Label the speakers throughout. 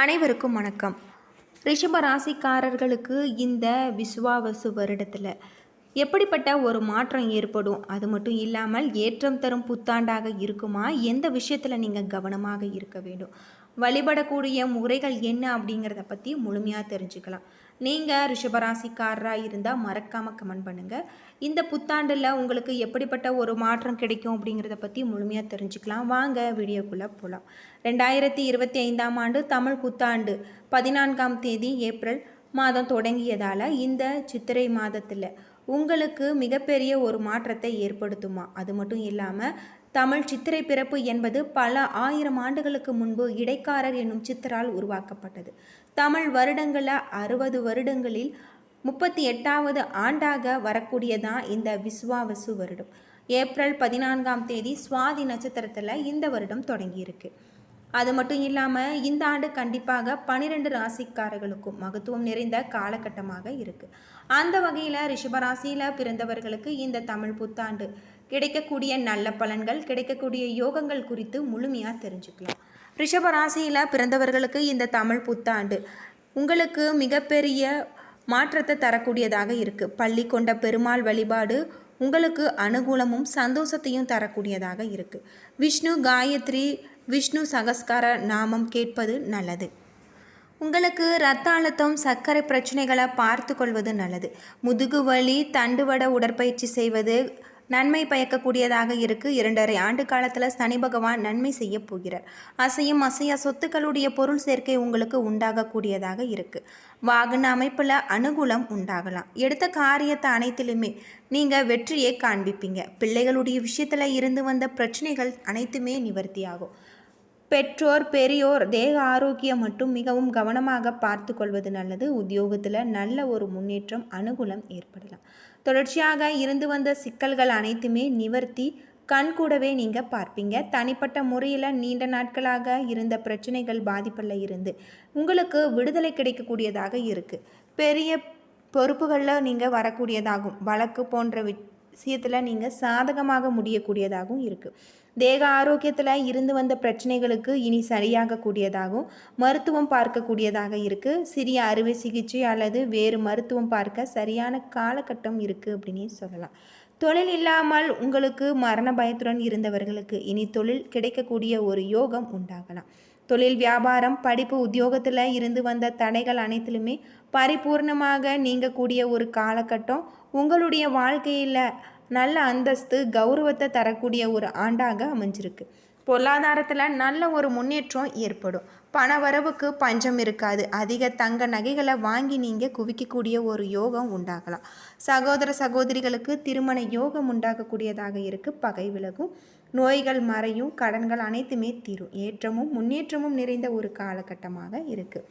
Speaker 1: அனைவருக்கும் வணக்கம். ரிஷப ராசிக்காரர்களுக்கு இந்த விசுவாவசு வருடத்தில் எப்படிப்பட்ட ஒரு மாற்றம் ஏற்படும்? அது மட்டும் இல்லாமல் ஏற்றம் தரும் புத்தாண்டாக இருக்குமா? எந்த விஷயத்தில் நீங்கள் கவனமாக இருக்க வேண்டும்? வழிபடக்கூடிய முறைகள் என்ன அப்படிங்கிறத பற்றி முழுமையாக தெரிஞ்சுக்கலாம். நீங்கள் ரிஷபராசிக்காரராக இருந்தால் மறக்காமல் கமெண்ட் பண்ணுங்கள் இந்த புத்தாண்டில் உங்களுக்கு எப்படிப்பட்ட ஒரு மாற்றம் கிடைக்கும் அப்படிங்கிறத பற்றி முழுமையாக தெரிஞ்சுக்கலாம். வாங்க வீடியோக்குள்ளே போகலாம் ரெண்டாயிரத்தி இருபத்தி ஐந்தாம் ஆண்டு தமிழ் புத்தாண்டு பதினான்காம் தேதி ஏப்ரல் மாதம் தொடங்கியதால் இந்த சித்திரை மாதத்தில் உங்களுக்கு மிகப்பெரிய ஒரு மாற்றத்தை ஏற்படுத்துமா? அது மட்டும் இல்லாமல் தமிழ் சித்திரை பிறப்பு என்பது பல ஆயிரம் ஆண்டுகளுக்கு முன்பு இடைக்காரர் என்னும் சித்தரால் உருவாக்கப்பட்டது. தமிழ் வருடங்களில் அறுபது வருடங்களில் முப்பத்தி எட்டாவது ஆண்டாக வரக்கூடியதான் இந்த விஸ்வாவசு வருடம். ஏப்ரல் பதினான்காம் தேதி சுவாதி நட்சத்திரத்தில் இந்த வருடம் தொடங்கியிருக்கு. அது மட்டும் இல்லாமல் இந்த ஆண்டு கண்டிப்பாக பனிரெண்டு ராசிக்காரர்களுக்கும் மகத்துவம் நிறைந்த காலகட்டமாக இருக்குது அந்த வகையில் ரிஷபராசியில் பிறந்தவர்களுக்கு இந்த தமிழ் புத்தாண்டு கிடைக்கக்கூடிய நல்ல பலன்கள் கிடைக்கக்கூடிய யோகங்கள் குறித்து முழுமையாக தெரிஞ்சுக்கலாம். ரிஷபராசியில் பிறந்தவர்களுக்கு இந்த தமிழ் புத்தாண்டு உங்களுக்கு மிகப்பெரிய மாற்றத்தை தரக்கூடியதாக இருக்குது பள்ளி கொண்ட பெருமாள் வழிபாடு உங்களுக்கு அனுகூலமும் சந்தோஷத்தையும் தரக்கூடியதாக இருக்குது விஷ்ணு காயத்ரி விஷ்ணு சகஸ்கார நாமம் கேட்பது நல்லது. உங்களுக்கு ரத்த அழுத்தம் சர்க்கரை பிரச்சனைகளை பார்த்து கொள்வது நல்லது. முதுகு வலி தண்டுவட உடற்பயிற்சி செய்வது நன்மை பயக்கக்கூடியதாக இருக்குது இரண்டரை ஆண்டு காலத்தில் சனி பகவான் நன்மை செய்ய போகிறார். அசையும் அசையா சொத்துக்களுடைய பொருள் சேர்க்கை உங்களுக்கு உண்டாகக்கூடியதாக இருக்குது வாகன அமைப்பில் அனுகூலம் உண்டாகலாம். எடுத்த காரியத்தை அனைத்திலுமே நீங்கள் வெற்றியை காண்பிப்பீங்க. பிள்ளைகளுடைய விஷயத்தில் இருந்து வந்த பிரச்சனைகள் அனைத்துமே நிவர்த்தியாகும். பெற்றோர் பெரியோர் தேக ஆரோக்கியம் மட்டும் மிகவும் கவனமாக பார்த்து கொள்வது நல்லது. உத்தியோகத்தில் நல்ல ஒரு முன்னேற்றம் அனுகூலம் ஏற்படலாம். தொடர்ச்சியாக இருந்து வந்த சிக்கல்கள் அனைத்துமே நிவர்த்தி. கண் கூடவே நீங்கள் பார்ப்பீங்க. தனிப்பட்ட முறையில் நீண்ட நாட்களாக இருந்த பிரச்சனைகள் பாதிப்பில் இருந்து உங்களுக்கு விடுதலை கிடைக்கக்கூடியதாக இருக்குது பெரிய பொறுப்புகளில் நீங்கள் வரக்கூடியதாகும். வழக்கு போன்ற விஷயத்தில் நீங்கள் சாதகமாக முடியக்கூடியதாகவும் இருக்குது தேக ஆரோக்கியத்தில் இருந்து வந்த பிரச்சனைகளுக்கு இனி சரியாகக்கூடியதாகவும் மருத்துவம் பார்க்கக்கூடியதாக இருக்குது சிறிய அறுவை சிகிச்சை அல்லது வேறு மருத்துவம் பார்க்க சரியான காலகட்டம் இருக்குது அப்படின்னு சொல்லலாம். தொழில் இல்லாமல் உங்களுக்கு மரண பயத்துடன் இருந்தவர்களுக்கு இனி தொழில் கிடைக்கக்கூடிய ஒரு யோகம் உண்டாகலாம். தொழில் வியாபாரம் படிப்பு உத்தியோகத்தில் இருந்து வந்த தடைகள் அனைத்திலுமே பரிபூர்ணமாக நீங்கக்கூடிய ஒரு காலகட்டம் உங்களுடைய வாழ்க்கையில் நல்ல அந்தஸ்து கௌரவத்தை தரக்கூடிய ஒரு ஆண்டாக அமைஞ்சிருக்கு. பொருளாதாரத்தில் நல்ல ஒரு முன்னேற்றம் ஏற்படும். பண வரவுக்கு பஞ்சம் இருக்காது. அதிக தங்க நகைகளை வாங்கி நீங்கள் குவிக்கக்கூடிய ஒரு யோகம் உண்டாகலாம். சகோதர சகோதரிகளுக்கு திருமண யோகம் உண்டாகக்கூடியதாக இருக்குது பகை விலகும். நோய்கள் மறையும். கடன்கள் அனைத்துமே தீரும். ஏற்றமும் முன்னேற்றமும் நிறைந்த ஒரு காலகட்டமாக இருக்குது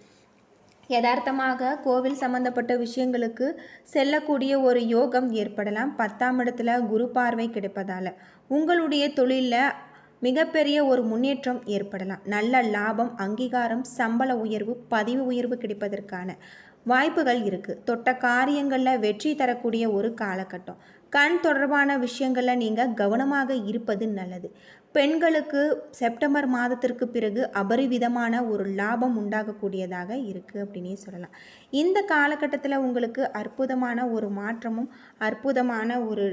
Speaker 1: யதார்த்தமாக கோவில் சம்பந்தப்பட்ட விஷயங்களுக்கு செல்லக்கூடிய ஒரு யோகம் ஏற்படலாம். பத்தாம் இடத்துல குரு பார்வை கிடைப்பதால் உங்களுடைய தொழிலில் மிகப்பெரிய ஒரு முன்னேற்றம் ஏற்படலாம். நல்ல லாபம் அங்கீகாரம் சம்பள உயர்வு பதிவு உயர்வு கிடைப்பதற்கான வாய்ப்புகள் இருக்குது தொட்ட காரியங்களில் வெற்றி தரக்கூடிய ஒரு காலகட்டம். கண் தொடர்பான விஷயங்களில் நீங்கள் கவனமாக இருப்பது நல்லது. பெண்களுக்கு செப்டம்பர் மாதத்திற்கு பிறகு அபரிவிதமான ஒரு லாபம் உண்டாகக்கூடியதாக இருக்குது அப்படின்னே சொல்லலாம். இந்த காலகட்டத்தில் உங்களுக்கு அற்புதமான ஒரு மாற்றமும் அற்புதமான ஒரு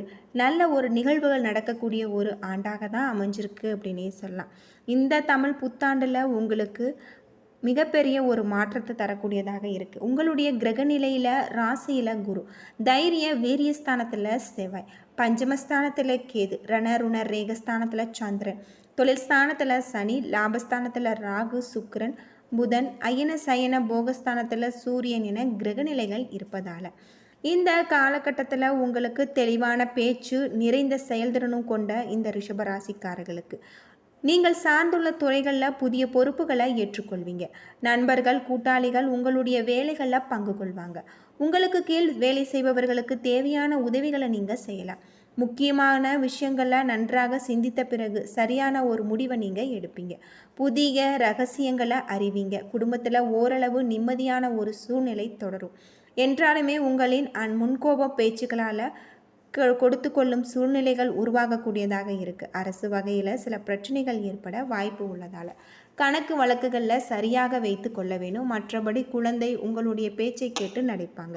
Speaker 1: நல்ல ஒரு நிகழ்வுகள் நடக்கக்கூடிய ஒரு ஆண்டாக தான் அமைஞ்சிருக்கு அப்படின்னே சொல்லலாம். இந்த தமிழ் புத்தாண்டில் உங்களுக்கு மிகப்பெரிய ஒரு மாற்றத்தை தரக்கூடியதாக இருக்குது உங்களுடைய கிரகநிலையில் ராசியில் குரு தைரிய வீரியஸ்தானத்தில் செவ்வாய் பஞ்சமஸ்தானத்தில் கேது ரணருணர் ரேகஸ்தானத்தில் சந்திரன் தொழில் ஸ்தானத்தில் சனி லாபஸ்தானத்தில் ராகு சுக்கரன் புதன் அயன சயன போகஸ்தானத்தில் சூரியன் என கிரகநிலைகள் இருப்பதால். இந்த காலகட்டத்தில் உங்களுக்கு தெளிவான பேச்சு நிறைந்த செயல்திறனும் கொண்ட இந்த ரிஷபராசிக்காரர்களுக்கு நீங்கள் சார்ந்துள்ள துறைகளில் புதிய பொறுப்புகளை ஏற்றுக்கொள்வீங்க. நண்பர்கள் கூட்டாளிகள் உங்களுடைய வேலைகளில் பங்கு கொள்வாங்க. உங்களுக்கு கீழ் வேலை செய்பவர்களுக்கு தேவையான உதவிகளை நீங்கள் செய்யலாம். முக்கியமான விஷயங்களில் நன்றாக சிந்தித்த பிறகு சரியான ஒரு முடிவை நீங்கள் எடுப்பீங்க. புதிய ரகசியங்களை அறிவீங்க. குடும்பத்தில் ஓரளவு நிம்மதியான ஒரு சூழ்நிலை தொடரும். என்றாலுமே உங்களின் அன் முன்கோப பேச்சுக்களால் கொடுத்து கொள்ளும் சூழ்நிலைகள் உருவாகக்கூடியதாக இருக்குது அரசு வகையில் சில பிரச்சனைகள் ஏற்பட வாய்ப்பு உள்ளதால். கணக்கு வழக்குகளில் சரியாக வைத்து கொள்ள வேணும். மற்றபடி குழந்தை உங்களுடைய பேச்சை கேட்டு நடிப்பாங்க.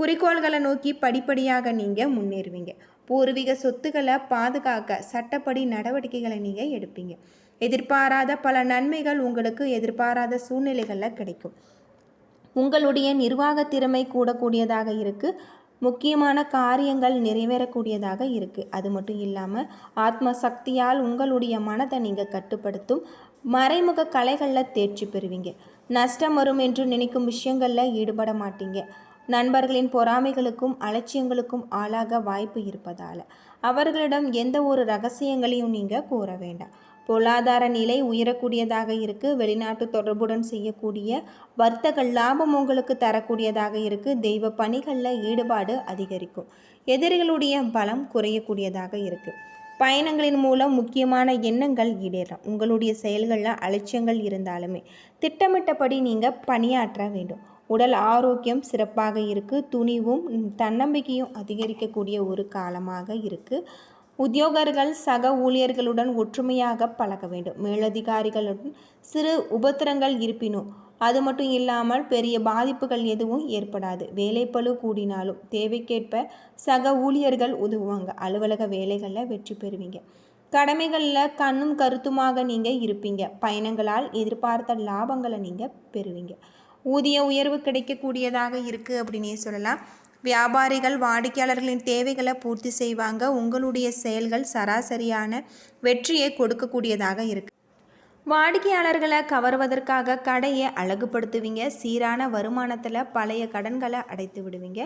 Speaker 1: குறிக்கோள்களை நோக்கி படிப்படியாக நீங்கள் முன்னேறுவீங்க. பூர்வீக சொத்துக்களை பாதுகாக்க சட்டப்படி நடவடிக்கைகளை நீங்கள் எடுப்பீங்க. எதிர்பாராத பல நன்மைகள் உங்களுக்கு எதிர்பாராத சூழ்நிலைகளில் கிடைக்கும். உங்களுடைய நிர்வாக திறமை கூடக்கூடியதாக இருக்குது முக்கியமான காரியங்கள் நிறைவேறக்கூடியதாக இருக்குது அது மட்டும் இல்லாமல் ஆத்ம சக்தியால் உங்களுடைய மனதை நீங்கள் கட்டுப்படுத்தும் மறைமுக கலைகளில் தேர்ச்சி பெறுவீங்க. நஷ்டம் வரும் என்று நினைக்கும் விஷயங்களில் ஈடுபட மாட்டீங்க. நண்பர்களின் பொறாமைகளுக்கும் அலட்சியங்களுக்கும் ஆளாக வாய்ப்பு இருப்பதால். அவர்களிடம் எந்த ஒரு ரகசியங்களையும் நீங்கள் கூற வேண்டாம். பொருளாதார நிலை உயரக்கூடியதாக இருக்குது வெளிநாட்டு தொடர்புடன் செய்யக்கூடிய வர்த்தக லாபம் உங்களுக்கு தரக்கூடியதாக இருக்குது தெய்வ பணிகளில் ஈடுபாடு அதிகரிக்கும். எதிரிகளுடைய பலம் குறையக்கூடியதாக இருக்குது பயணங்களின் மூலம் முக்கியமான எண்ணங்கள் ஈடேறும். உங்களுடைய செயல்களில் அலட்சியங்கள் இருந்தாலுமே திட்டமிட்டபடி நீங்கள் பணியாற்ற வேண்டும். உடல் ஆரோக்கியம் சிறப்பாக இருக்குது துணிவும் தன்னம்பிக்கையும் அதிகரிக்கக்கூடிய ஒரு காலமாக இருக்குது உத்தியோகர்கள் சக ஊழியர்களுடன் ஒற்றுமையாக பழக வேண்டும். மேலதிகாரிகளுடன் சிறு உபத்திரங்கள் இருப்பினும் அது மட்டும் இல்லாமல் பெரிய பாதிப்புகள் எதுவும் ஏற்படாது. வேலைப்பழு கூடினாலும் தேவைக்கேற்ப சக ஊழியர்கள் உதவுவாங்க. அலுவலக வேலைகளில் வெற்றி பெறுவீங்க. கடமைகளில் கண்ணும் கருத்துமாக நீங்கள் இருப்பீங்க. பயணங்களால் எதிர்பார்த்த லாபங்களை நீங்கள் பெறுவீங்க. ஊதிய உயர்வு கிடைக்கக்கூடியதாக இருக்குது அப்படின்னே சொல்லலாம். வியாபாரிகள் வாடிக்கையாளர்களின் தேவைகளை பூர்த்தி செய்வாங்க. உங்களுடைய செயல்கள் சராசரியான வெற்றியை கொடுக்கக்கூடியதாக இருக்குது வாடிக்கையாளர்களை கவர்வதற்காக கடையை அழகுபடுத்துவீங்க. சீரான வருமானத்தில் பழைய கடன்களை அடைத்து விடுவீங்க.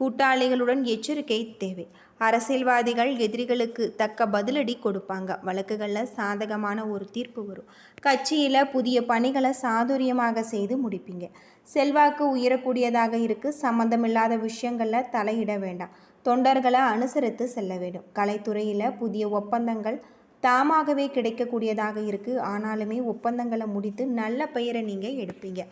Speaker 1: கூட்டாளிகளுடன் எச்சரிக்கை தேவை. அரசியல்வாதிகள் எதிரிகளுக்கு தக்க பதிலடி கொடுப்பாங்க. வழக்குகளில் சாதகமான ஒரு தீர்ப்பு வரும். கட்சியில் புதிய பணிகளை சாதுரியமாக செய்து முடிப்பீங்க. செல்வாக்கு உயரக்கூடியதாக இருக்குது சம்மந்தமில்லாத விஷயங்களில் தலையிட வேண்டாம். தொண்டர்களை அனுசரித்து செல்ல வேண்டும். கலைத்துறையில் புதிய ஒப்பந்தங்கள் தாமாகவே கிடைக்கக்கூடியதாக இருக்குது ஆனாலுமே ஒப்பந்தங்களை முடித்து நல்ல பெயரை நீங்கள் எடுப்பீங்க.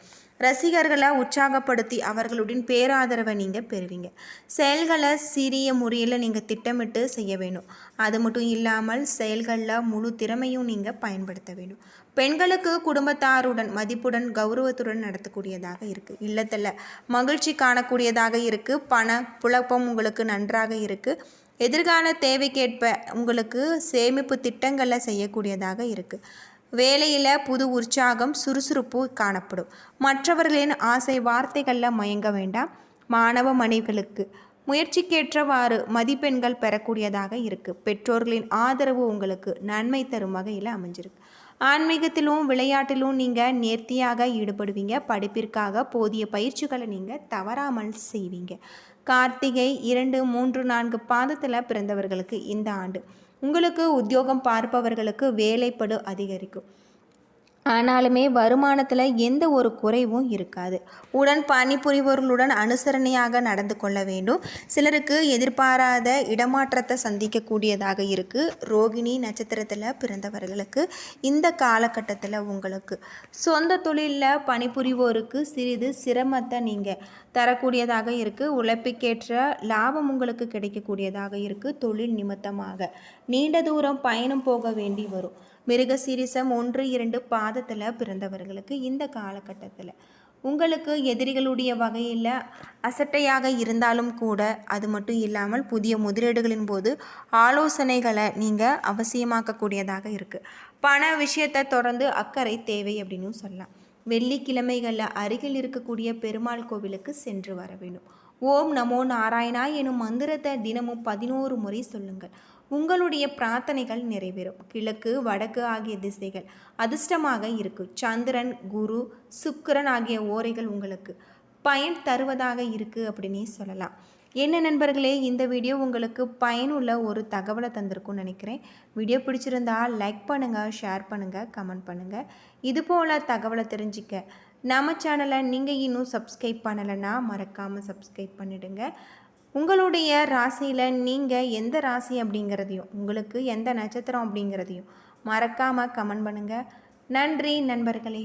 Speaker 1: ரசிகர்களை உற்சாகப்படுத்தி அவர்களுடன் பேராதரவை நீங்கள் பெறுவீங்க. செயல்களை சிறிய முறையில் நீங்கள் திட்டமிட்டு செய்ய வேணும். அது மட்டும் இல்லாமல் செயல்களில் முழு திறமையும் நீங்கள் பயன்படுத்த வேணும். பெண்களுக்கு குடும்பத்தாருடன் மதிப்புடன் கௌரவத்துடன் நடத்தக்கூடியதாக இருக்குது இல்லத்தில் மகிழ்ச்சி காணக்கூடியதாக இருக்குது பண புழப்பம் உங்களுக்கு நன்றாக இருக்குது எதிர்கால தேவைக்கேற்ப உங்களுக்கு சேமிப்பு திட்டங்களை செய்யக்கூடியதாக இருக்குது வேலையில் புது உற்சாகம் சுறுசுறுப்பு காணப்படும். மற்றவர்களின் ஆசை வார்த்தைகளில் மயங்க வேண்டாம். மாணவ மனைவிகளுக்கு முயற்சிக்கேற்றவாறு மதிப்பெண்கள் பெறக்கூடியதாக இருக்குது பெற்றோர்களின் ஆதரவு உங்களுக்கு நன்மை தரும் வகையில் அமைஞ்சிருக்கு. ஆன்மீகத்திலும் விளையாட்டிலும் நீங்கள் நேர்த்தியாக ஈடுபடுவீங்க. படிப்பிற்காக போதிய பயிற்சிகளை நீங்கள் தவறாமல் செய்வீங்க. கார்த்திகை இரண்டு மூன்று நான்கு பாதத்தில் பிறந்தவர்களுக்கு இந்த ஆண்டு. உங்களுக்கு உத்தியோகம் பார்ப்பவர்களுக்கு வேலைப்படு அதிகரிக்கும். ஆனாலுமே வருமானத்தில் எந்த ஒரு குறைவும் இருக்காது. உடன் பணிபுரிபவர்களுடன் அனுசரணையாக நடந்து கொள்ள வேண்டும். சிலருக்கு எதிர்பாராத இடமாற்றத்தை சந்திக்கக்கூடியதாக இருக்குது ரோகிணி நட்சத்திரத்தில் பிறந்தவர்களுக்கு இந்த காலகட்டத்தில் உங்களுக்கு. சொந்த தொழிலில் பணிபுரிவோருக்கு சிறிது சிரமத்தை நீங்கள் தரக்கூடியதாக இருக்குது உழைப்புக்கேற்ற லாபம் உங்களுக்கு கிடைக்கக்கூடியதாக இருக்குது தொழில் நிமித்தமாக. நீண்ட தூரம் பயணம் போக வேண்டி வரும். மிருக சிரிசம் ஒன்று இரண்டு பாதத்தில் பிறந்தவர்களுக்கு இந்த காலகட்டத்தில். உங்களுக்கு எதிரிகளுடைய வகையில் அசட்டையாக இருந்தாலும் கூட அது மட்டும் இல்லாமல் புதிய முதலீடுகளின் போது ஆலோசனைகளை நீங்கள் அவசியமாக்கக்கூடியதாக இருக்குது பண விஷயத்தை தொடர்ந்து அக்கறை தேவை அப்படின்னு சொல்லலாம். வெள்ளிக்கிழமைகளில் அருகில் இருக்கக்கூடிய பெருமாள் கோவிலுக்கு சென்று வர வேண்டும். ஓம் நமோ நாராயணா எனும் மந்திரத்தை தினமும் பதினோரு முறை சொல்லுங்கள். உங்களுடைய பிரார்த்தனைகள் நிறைவேறும். கிழக்கு வடக்கு ஆகிய திசைகள் அதிர்ஷ்டமாக இருக்கும் சந்திரன் குரு சுக்கரன் ஆகிய ஓரைகள் உங்களுக்கு பயன் தருவதாக இருக்குது அப்படின்னே சொல்லலாம். என்ன நண்பர்களே இந்த வீடியோ உங்களுக்கு பயனுள்ள ஒரு தகவலை தந்திருக்கும்னு நினைக்கிறேன். வீடியோ பிடிச்சிருந்தா லைக் பண்ணுங்கள் ஷேர் பண்ணுங்கள் கமெண்ட் பண்ணுங்கள் இதுபோல் தகவலை தெரிஞ்சிக்க நம்ம சேனலை நீங்கள் இன்னும் சப்ஸ்கிரைப் பண்ணலைன்னா மறக்காமல் சப்ஸ்கிரைப் பண்ணிவிடுங்க உங்களுடைய ராசியில் நீங்கள் எந்த ராசி அப்படிங்கிறதையும் உங்களுக்கு எந்த நட்சத்திரம் அப்படிங்கிறதையும் மறக்காமல் கமெண்ட் பண்ணுங்கள் நன்றி நண்பர்களே.